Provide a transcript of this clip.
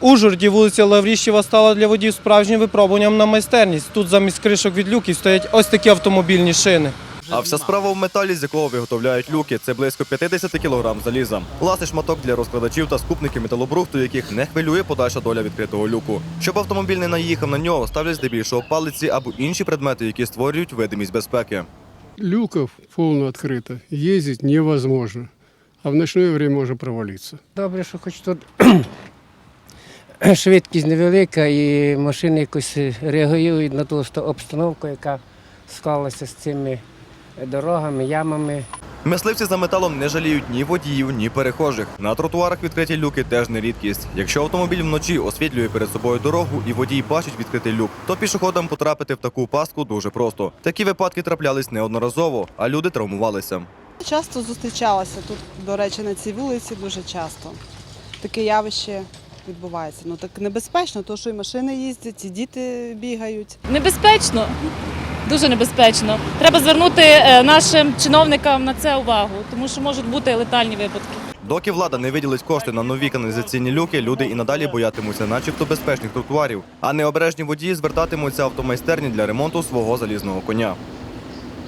Ужгороді вулиця Лавріщева стала для водіїв справжнім випробуванням на майстерність. Тут замість кришок від люків стоять ось такі автомобільні шини. А вся справа в металі, з якого виготовляють люки, це близько 50 кг заліза. Власний шматок для розкладачів та скупників металобрухту, яких не хвилює подальша доля відкритого люку. Щоб автомобіль не наїхав на нього, ставлять здебільшого палиці або інші предмети, які створюють видимість безпеки. люков полно открыто, ездить невозможно. А в ночное время можно провалиться. Добре, що хоч тут швидкість невелика і машини якось реагують на ту обстановку, яка склалася з цими дорогами, ямами. Мисливці за металом не жаліють ні водіїв, ні перехожих. На тротуарах відкриті люки теж не рідкість. Якщо автомобіль вночі освітлює перед собою дорогу і водій бачить відкритий люк, то пішоходам потрапити в таку пастку дуже просто. Такі випадки траплялись неодноразово, а люди травмувалися. Часто зустрічалася тут, до речі, на цій вулиці дуже часто. Таке явище відбувається. Ну так небезпечно, тому що і машини їздять, і діти бігають. Небезпечно, дуже небезпечно. Треба звернути е, нашим чиновникам на це увагу, тому що можуть бути летальні випадки. Доки влада не виділить кошти на нові каналізаційні люки, люди і надалі боятимуться, начебто безпечних тротуарів, а необережні водії звертатимуться автомайстерні для ремонту свого залізного коня.